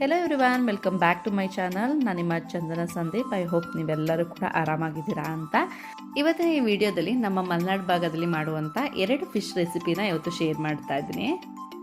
Hello everyone welcome back to my channel ನಾನು ನಿಮ್ಮ ಚಂದನ Sandeep. I hope ನೀವೆಲ್ಲರೂ ಕೂಡ ಆರಾಮಾಗಿದ್ದೀರಾ ಅಂತ. ಇವತ್ತಿನ ಈ ವಿಡಿಯೋದಲ್ಲಿ ನಮ್ಮ ಮಲೆನಾಡು ಭಾಗದಲ್ಲಿ ಮಾಡುವಂಥ ಎರಡು ಫಿಶ್ ರೆಸಿಪಿನ ಇವತ್ತು ಶೇರ್ ಮಾಡ್ತಾ ಇದ್ದೀನಿ.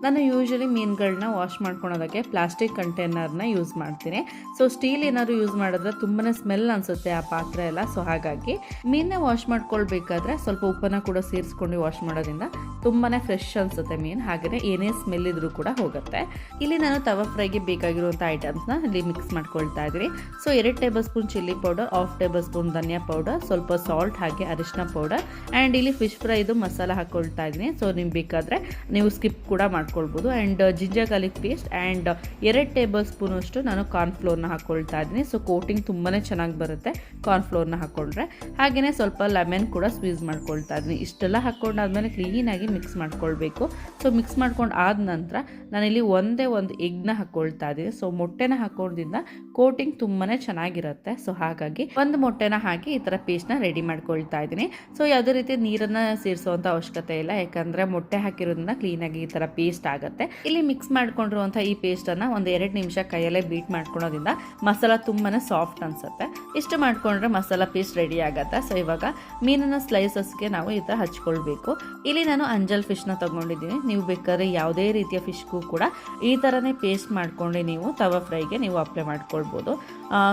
ನಾನು ಯೂಶ್ವಲಿ ಮೀನುಗಳನ್ನ ವಾಶ್ ಮಾಡ್ಕೊಳೋದಕ್ಕೆ ಪ್ಲಾಸ್ಟಿಕ್ ಕಂಟೈನರ್ನ ಯೂಸ್ ಮಾಡ್ತೀನಿ. ಸೊ ಸ್ಟೀಲ್ ಏನಾದರೂ ಯೂಸ್ ಮಾಡಿದ್ರೆ ತುಂಬಾ ಸ್ಮೆಲ್ ಅನಿಸುತ್ತೆ ಆ ಪಾತ್ರೆ ಎಲ್ಲ. ಸೊ ಹಾಗಾಗಿ ಮೀನನ್ನ ವಾಶ್ ಮಾಡ್ಕೊಳ್ಬೇಕಾದ್ರೆ ಸ್ವಲ್ಪ ಉಪ್ಪನ್ನ ಕೂಡ ಸೇರಿಸ್ಕೊಂಡು ವಾಶ್ ಮಾಡೋದ್ರಿಂದ ತುಂಬಾ ಫ್ರೆಶ್ ಅನಿಸುತ್ತೆ ಮೀನು. ಹಾಗೆಯೇ ಏನೇ ಸ್ಮೆಲ್ ಇದ್ರೂ ಕೂಡ ಹೋಗುತ್ತೆ. ಇಲ್ಲಿ ನಾನು ತವ ಫ್ರೈಗೆ ಬೇಕಾಗಿರುವಂಥ ಐಟಮ್ಸ್ನ ಇಲ್ಲಿ ಮಿಕ್ಸ್ ಮಾಡ್ಕೊಳ್ತಾ ಇದ್ದೀನಿ. ಸೊ ಎರಡು table spoon chilli powder half table spoon dhaniya powder ಸ್ವಲ್ಪ ಸಾಲ್ಟ್ ಹಾಗೆ ಅರಿಶಿನ ಪೌಡರ್ ಆ್ಯಂಡ್ ಇಲ್ಲಿ ಫಿಶ್ ಫ್ರೈದು ಮಸಾಲ ಹಾಕ್ಕೊಳ್ತಾ ಇದ್ದೀನಿ. ಸೊ ನಿಮ್ಗೆ ಬೇಕಾದರೆ ನೀವು ಸ್ಕಿಪ್ ಕೂಡ ಮಾಡ್ಕೊಳ್ಬೋದು. And ginger garlic paste and ಎರಡು ಟೇಬಲ್ ಸ್ಪೂನಷ್ಟು ನಾನು ಕಾರ್ನ್ಫ್ಲೋರ್ನ ಹಾಕ್ಕೊಳ್ತಾ ಇದ್ದೀನಿ. ಸೊ ಕೋಟಿಂಗ್ ತುಂಬಾ ಚೆನ್ನಾಗಿ ಬರುತ್ತೆ ಕಾರ್ನ್ಫ್ಲೋರ್ನ ಹಾಕ್ಕೊಂಡ್ರೆ ಹಾಗೆಯೇ ಸ್ವಲ್ಪ ಲೆಮನ್ ಕೂಡ ಸ್ವೀಸ್ ಮಾಡ್ಕೊಳ್ತಾ ಇದ್ದೀನಿ. ಇಷ್ಟೆಲ್ಲ ಹಾಕ್ಕೊಂಡಾದ್ಮೇಲೆ ಕ್ಲೀನಾಗಿ ಮಿಕ್ಸ್ ಮಾಡ್ಕೊಳ್ಬೇಕು. ಸೊ ಮಿಕ್ಸ್ ಮಾಡ್ಕೊಂಡು ಆದ ನಂತರ ನಾನಿಲ್ಲಿ ಒಂದೇ ಒಂದು ಎಗ್ನ ಹಾಕ್ಕೊಳ್ತಾ ಇದ್ದೀನಿ. ಸೊ ಮೊಟ್ಟೆನ ಹಾಕೋದ್ರಿಂದ ಕೋಟಿಂಗ್ ತುಂಬಾ ಚೆನ್ನಾಗಿರುತ್ತೆ. ಸೊ ಹಾಗಾಗಿ ಒಂದು ಮೊಟ್ಟೆನ ಹಾಕಿ ಈ ಥರ ಪೇಸ್ಟ್ನ ರೆಡಿ ಮಾಡ್ಕೊಳ್ತಾ ಇದ್ದೀನಿ. ಸೊ ಯಾವುದೇ ರೀತಿ ನೀರನ್ನು ಸೇರಿಸುವಂಥ ಅವಶ್ಯಕತೆ ಇಲ್ಲ. ಯಾಕಂದರೆ ಮೊಟ್ಟೆ ಹಾಕಿರೋದ್ರಿಂದ ಕ್ಲೀನಾಗಿ ಈ ಥರ ಪೇಸ್ಟ್ ಆಗುತ್ತೆ. ಇಲ್ಲಿ ಮಿಕ್ಸ್ ಮಾಡ್ಕೊಂಡಿರುವಂತಹ ಈ ಪೇಸ್ಟನ್ನು ಒಂದು ಎರಡು ನಿಮಿಷ ಕೈಯಲ್ಲೇ ಬೀಟ್ ಮಾಡ್ಕೊಳೋದ್ರಿಂದ ಮಸಾಲ ತುಂಬಾನೇ ಸಾಫ್ಟ್ ಅನ್ಸುತ್ತೆ. ಇಷ್ಟು ಮಾಡ್ಕೊಂಡ್ರೆ ಮಸಾಲ ಪೇಸ್ಟ್ ರೆಡಿ ಆಗುತ್ತೆ. ಸೊ ಇವಾಗ ಮೀನಿನ ಸ್ಲೈಸಸ್ಗೆ ನಾವು ಈ ಥರ ಹಚ್ಕೊಳ್ಬೇಕು. ಇಲ್ಲಿ ನಾನು ಅಂಜಲ್ ಫಿಶ್ನ ತಗೊಂಡಿದ್ದೀನಿ. ನೀವು ಬೇಕಾದ್ರೆ ಯಾವುದೇ ರೀತಿಯ ಫಿಶ್ಗೂ ಕೂಡ ಈ ಥರನೇ ಪೇಸ್ಟ್ ಮಾಡ್ಕೊಂಡು ನೀವು ತವಾ ಫ್ರೈಗೆ ನೀವು ಅಪ್ಲೈ ಮಾಡ್ಕೊಳ್ಬೋದು.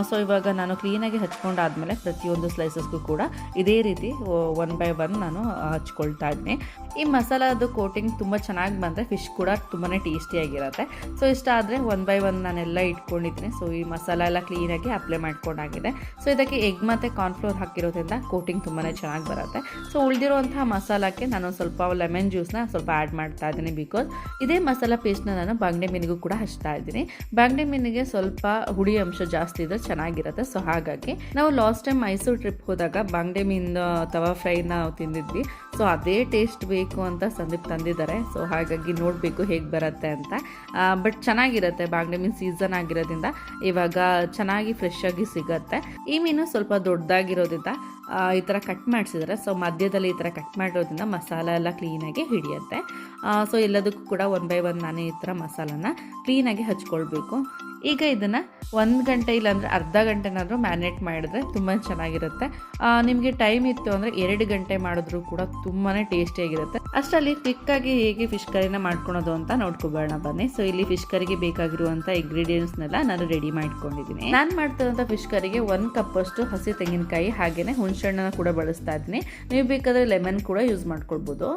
ಸೊ ಇವಾಗ ನಾನು ಕ್ಲೀನಾಗಿ ಹಚ್ಕೊಂಡಾದ್ಮೇಲೆ ಪ್ರತಿಯೊಂದು ಸ್ಲೈಸಸ್ಗೂ ಕೂಡ ಇದೇ ರೀತಿ ಒನ್ ಬೈ ಒನ್ ನಾನು ಹಚ್ಕೊಳ್ತಾ ಇದ್ದೀನಿ ಈ ಮಸಾಲದು ಕೋಟಿಂಗ್ ತುಂಬ ಚೆನ್ನಾಗಿ ಬಂದರೆ ಫಿಶ್ ಕೂಡ ತುಂಬಾ ಟೇಸ್ಟಿಯಾಗಿರುತ್ತೆ ಸೊ ಇಷ್ಟ ಆದರೆ ಒನ್ ಬೈ ಒನ್ ನಾನೆಲ್ಲ ಇಟ್ಕೊಂಡಿದ್ದೀನಿ. ಸೊ ಈ ಮಸಾಲ ಎಲ್ಲ ಕ್ಲೀನಾಗಿ ಅಪ್ಲೈ ಮಾಡ್ಕೊಂಡಾಗಿದೆ. ಸೊ ಇದಕ್ಕೆ ಎಗ್ ಮತ್ತು ಕಾರ್ನ್ಫ್ಲೋರ್ ಹಾಕಿರೋದ್ರಿಂದ ಕೋಟಿಂಗ್ ತುಂಬಾ ಚೆನ್ನಾಗಿ ಬರುತ್ತೆ. ಸೊ ಉಳಿದಿರುವಂತಹ ಮಸಾಲಕ್ಕೆ ನಾನು ಸ್ವಲ್ಪ ಲೆಮನ್ ಜ್ಯೂಸ್ನ ಸ್ವಲ್ಪ ಆ್ಯಡ್ ಮಾಡ್ತಾ ಇದ್ದೀನಿ ಬಿಕಾಸ್ ಇದೇ ಮಸಾಲ ಪೇಸ್ಟ್ನ ನಾನು ಬಾಂಗ್ಡೆ ಮೀನಿಗೂ ಕೂಡ ಹಚ್ತಾ ಇದ್ದೀನಿ. ಬಾಂಗ್ಡೆ ಮೀನಿಗೆ ಸ್ವಲ್ಪ ಹುಳಿ ಅಂಶ ಜಾಸ್ತಿ ಇದ್ರೆ ಚೆನ್ನಾಗಿರುತ್ತೆ. ಸೊ ಹಾಗಾಗಿ ನಾವು ಲಾಸ್ಟ್ ಟೈಮ್ ಮೈಸೂರು ಟ್ರಿಪ್ ಹೋದಾಗ ಬಾಂಗ್ಡೆ ಮೀನ್ ತವಾ ಫ್ರೈನ ನಾವು ತಿಂದಿದ್ವಿ. ಸೊ ಅದೇ ಟೇಸ್ಟ್ ಬೇಕು ಅಂತ ಸಂದೀಪ್ ತಂದಿದ್ದಾರೆ. ಸೊ ಹಾಗಾಗಿ ನೋಡಬೇಕು ಹೇಗೆ ಬರುತ್ತೆ ಅಂತ. ಬಟ್ ಚೆನ್ನಾಗಿರುತ್ತೆ. ಬಾಂಗ್ಡೆ ಮೀನು ಸೀಸನ್ ಆಗಿರೋದ್ರಿಂದ ಇವಾಗ ಚೆನ್ನಾಗಿ ಫ್ರೆಶ್ ಆಗಿ ಸಿಗುತ್ತೆ. ಈ ಮೀನು ಸ್ವಲ್ಪ ದೊಡ್ಡದಾಗಿರೋದ್ರಿಂದ ಈ ಥರ ಕಟ್ ಮಾಡಿಸಿದ್ರೆ. ಸೊ ಮಧ್ಯದಲ್ಲಿ ಈ ಥರ ಕಟ್ ಮಾಡಿರೋದ್ರಿಂದ ಮಸಾಲ ಎಲ್ಲ ಕ್ಲೀನಾಗಿ ಹಿಡಿಯುತ್ತೆ. ಸೊ ಎಲ್ಲದಕ್ಕೂ ಕೂಡ ಒನ್ ಬೈ ಒನ್ ನಾನು ಈ ಥರ ಮಸಾಲನ ಕ್ಲೀನಾಗಿ ಹಚ್ಕೊಳ್ಬೇಕು. ಈಗ ಇದನ್ನು ಒಂದು ಗಂಟೆ ಇಲ್ಲಾಂದರೆ ಅರ್ಧ ಗಂಟೆನಾದರೂ ಮ್ಯಾರಿನೇಟ್ ಮಾಡಿದ್ರೆ ತುಂಬ ಚೆನ್ನಾಗಿರುತ್ತೆ. ನಿಮಗೆ ಟೈಮ್ ಇತ್ತು ಅಂದರೆ ಎರಡು ಗಂಟೆ ಮಾಡಿದ್ರೂ ಕೂಡ ತುಂಬಾ ಟೇಸ್ಟಿಯಾಗಿರುತ್ತೆ ಅಷ್ಟರಲ್ಲಿ ಕ್ವಿಕ್ಕಾಗಿ ಹೇಗೆ ಫಿಶ್ ಕರಿನ ಮಾಡ್ಕೊಳೋದು ಅಂತ ನೋಡ್ಕೊಬೋಣ ಬನ್ನಿ. ಸೊ ಇಲ್ಲಿ ಫಿಶ್ ಕರಿಗೆ ಬೇಕಾಗಿರುವಂಥ ಇಂಗ್ರೀಡಿಯೆಂಟ್ಸ್ನೆಲ್ಲ ನಾನು ರೆಡಿ ಮಾಡ್ಕೊಂಡಿದ್ದೀನಿ. ನಾನು ಮಾಡ್ತಿರೋಂಥ ಫಿಶ್ ಕರಿಗೆ ಒಂದು ಕಪ್ಪಷ್ಟು ಹಸಿ ತೆಂಗಿನಕಾಯಿ ಹಾಗೆಯೇ ಹುಣಸೆಹಣ್ಣನ ಕೂಡ ಬಳಸ್ತಾ ಇದ್ದೀನಿ. ನೀವು ಬೇಕಾದರೆ ಲೆಮನ್ ಕೂಡ ಯೂಸ್ ಮಾಡ್ಕೊಳ್ಬೋದು.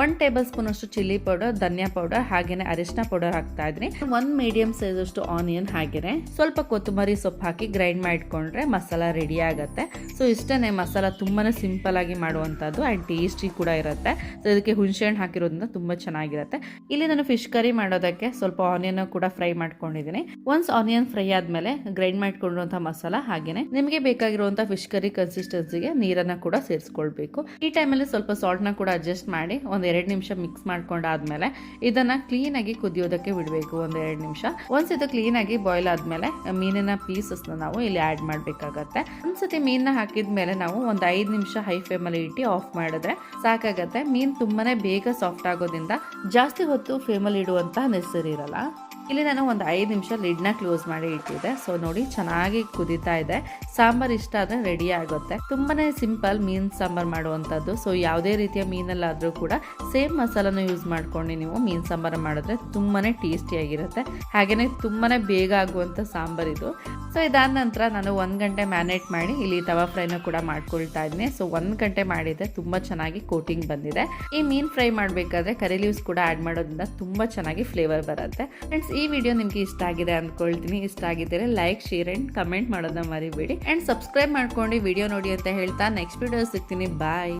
ಒನ್ ಟೇಬಲ್ ಸ್ಪೂನ್ ಅಷ್ಟು ಚಿಲ್ಲಿ ಪೌಡರ್ ಧನಿಯಾ ಪೌಡರ್ ಹಾಗೇನೆ ಅರಿಶಿನ ಪೌಡರ್ ಹಾಕ್ತಾ ಇದ್ದೀನಿ. ಒಂದು ಮೀಡಿಯಂ ಸೈಜ್ ಅಷ್ಟು ಆನಿಯನ್ ಹಾಗೇನೆ. ಸ್ವಲ್ಪ ಕೊತ್ತಂಬರಿ ಸೊಪ್ಪು ಹಾಕಿ ಗ್ರೈಂಡ್ ಮಾಡಿಕೊಂಡ್ರೆ ಮಸಾಲ ರೆಡಿ ಆಗುತ್ತೆ. ಸೊ ಇಷ್ಟೇ ಮಸಾಲ ತುಂಬಾನೇ ಸಿಂಪಲ್ ಆಗಿ ಮಾಡುವಂತದ್ದು ಆ್ಯಂಡ್ ಟೇಸ್ಟಿ ಕೂಡ ಇರುತ್ತೆ. ಸೊ ಇದಕ್ಕೆ ಹುಣಸೆಹಣ್ಣು ಹಾಕಿರೋದ್ರಿಂದ ತುಂಬಾ ಚೆನ್ನಾಗಿರುತ್ತೆ. ಇಲ್ಲಿ ನಾನು ಫಿಶ್ ಕರಿ ಮಾಡೋದಕ್ಕೆ ಸ್ವಲ್ಪ ಆನಿಯನ್ ಕೂಡ ಫ್ರೈ ಮಾಡ್ಕೊಂಡಿದ್ದೀನಿ. ಒನ್ಸ್ ಆನಿಯನ್ ಫ್ರೈ ಆದ್ಮೇಲೆ ಗ್ರೈಂಡ್ ಮಾಡಿಕೊಂಡಿರುವಂತಹ ಮಸಾಲ ಹಾಗೇನೆ. ನಿಮಗೆ ಬೇಕಾಗಿರುವಂತಹ ಫಿಶ್ ಕರಿ ಕನ್ಸಿಸ್ಟೆನ್ಸಿಗೆ ನೀರನ್ನ ಕೂಡ ಸೇರಿಸ್ಕೊಳ್ಬೇಕು. ಈ ಟೈಮಲ್ಲಿ ಸ್ವಲ್ಪ ಸಾಲ್ಟ್ನ ಕೂಡ ಅಡ್ಜಸ್ಟ್ ಮಾಡಿ ಒಂದು ಎರಡು ನಿಮಿಷ ಮಿಕ್ಸ್ ಮಾಡ್ಕೊಂಡಾದ್ಮೇಲೆ ಇದನ್ನ ಕ್ಲೀನಾಗಿ ಕುದಿಯೋದಕ್ಕೆ ಬಿಡಬೇಕು, ಒಂದು ಎರಡು ನಿಮಿಷ. ಒಂದ್ಸತಿ ಇದು ಕ್ಲೀನಾಗಿ ಬಾಯ್ಲ್ ಆದಮೇಲೆ ಮೀನಿನ ಪೀಸಸ್ನ ನಾವು ಇಲ್ಲಿ ಆ್ಯಡ್ ಮಾಡಬೇಕಾಗತ್ತೆ. ಒಂದ್ಸತಿ ಮೀನನ್ನ ಹಾಕಿದ್ಮೇಲೆ ನಾವು ಒಂದು ಐದು ನಿಮಿಷ ಹೈ ಫ್ಲೇಮಲ್ಲಿ ಇಟ್ಟು ಆಫ್ ಮಾಡಿದ್ರೆ ಸಾಕಾಗತ್ತೆ. ಮೀನು ತುಂಬಾನೇ ಬೇಗ ಸಾಫ್ಟ್ ಆಗೋದ್ರಿಂದ ಜಾಸ್ತಿ ಹೊತ್ತು ಫ್ಲೇಮಲ್ಲಿ ಇಡುವಂತ ನೆಸರಿ ಇರಲ್ಲ. ಇಲ್ಲಿ ನಾನು ಒಂದು ಐದು ನಿಮಿಷ ಲಿಡ್ನ ಕ್ಲೋಸ್ ಮಾಡಿ ಇಟ್ಟಿದ್ದೆ. ಸೊ ನೋಡಿ, ಚೆನ್ನಾಗಿ ಕುದೀತಾ ಇದೆ. ಸಾಂಬಾರ್ ಇಷ್ಟ ಆದರೆ ರೆಡಿ ಆಗುತ್ತೆ. ತುಂಬಾನೇ ಸಿಂಪಲ್ ಮೀನು ಸಾಂಬಾರ್ ಮಾಡುವಂಥದ್ದು. ಸೊ ಯಾವುದೇ ರೀತಿಯ ಮೀನಲ್ಲಾದರೂ ಕೂಡ ಸೇಮ್ ಮಸಾಲನ ಯೂಸ್ ಮಾಡ್ಕೊಂಡು ನೀವು ಮೀನು ಸಾಂಬಾರು ಮಾಡಿದ್ರೆ ತುಂಬಾನೇ ಟೇಸ್ಟಿಯಾಗಿರುತ್ತೆ ಹಾಗೆಯೇ ತುಂಬಾನೇ ಬೇಗ ಆಗುವಂಥ ಸಾಂಬಾರ್ ಇದು. ಸೊ ಇದಾದ ನಂತರ ನಾನು ಒಂದು ಗಂಟೆ ಮ್ಯಾನೇಟ್ ಮಾಡಿ ಇಲ್ಲಿ ತವಾ ಫ್ರೈನ ಕೂಡ ಮಾಡ್ಕೊಳ್ತಾ ಇದ್ದೀನಿ ಸೊ ಒಂದು ಗಂಟೆ ಮಾಡಿದ್ರೆ ತುಂಬ ಚೆನ್ನಾಗಿ ಕೋಟಿಂಗ್ ಬಂದಿದೆ. ಈ ಮೀನು ಫ್ರೈ ಮಾಡಬೇಕಾದ್ರೆ ಕರಿ ಲೀವ್ಸ್ ಕೂಡ ಆ್ಯಡ್ ಮಾಡೋದ್ರಿಂದ ತುಂಬ ಚೆನ್ನಾಗಿ ಫ್ಲೇವರ್ ಬರುತ್ತೆ. ಫ್ರೆಂಡ್ಸ್ ಈ ವಿಡಿಯೋ ನಿಮಗೆ ಇಷ್ಟ ಆಗಿದೆ ಅಂದ್ಕೊಳ್ತೀನಿ ಇಷ್ಟ ಆಗಿದ್ದರೆ ಲೈಕ್ ಶೇರ್ ಆ್ಯಂಡ್ ಕಮೆಂಟ್ ಮಾಡೋದನ್ನ ಮರಿಬೇಡಿ. ಆ್ಯಂಡ್ ಸಬ್ಸ್ಕ್ರೈಬ್ ಮಾಡ್ಕೊಂಡು ವಿಡಿಯೋ ನೋಡಿ ಅಂತ ಹೇಳ್ತಾ ನೆಕ್ಸ್ಟ್ ವಿಡಿಯೋ ಸಿಗ್ತೀನಿ. ಬಾಯ್